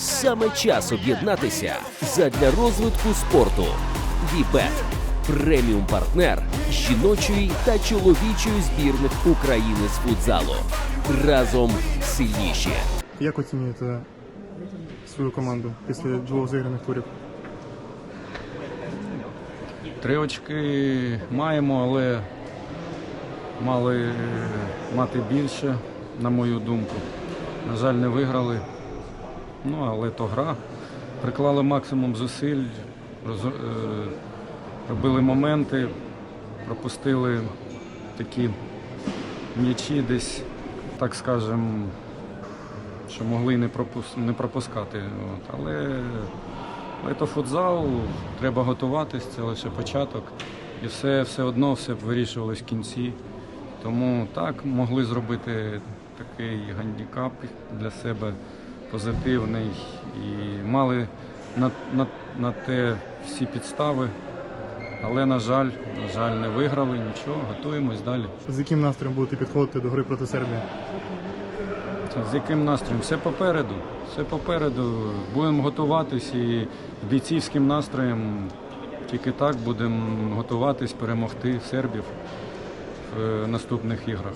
Саме час об'єднатися задля розвитку спорту. Вібет преміум партнер жіночої та чоловічої збірних України з футзалу. Разом сильніші. Як оцінюєте свою команду після двох зіграних турів? Три очки маємо, але мали мати більше, на мою думку. На жаль, не виграли. Ну, але то гра. Приклали максимум зусиль, роз- е, робили моменти, пропустили такі м'ячі десь, так скажемо, що могли не, пропус- не пропускати. От. Але, але то футзал, треба готуватись, це лише початок. І все, все одно все вирішувалось в кінці. Тому так могли зробити такий гандікап для себе позитивний і мали на, на, на те всі підстави. Але, на жаль, на жаль, не виграли нічого, готуємось далі. З яким настроєм будете підходити до гри проти Сербії? З яким настроєм? Все попереду. Все попереду. Будемо готуватись і бійцівським настроєм. Тільки так будемо готуватись перемогти сербів в е, наступних іграх.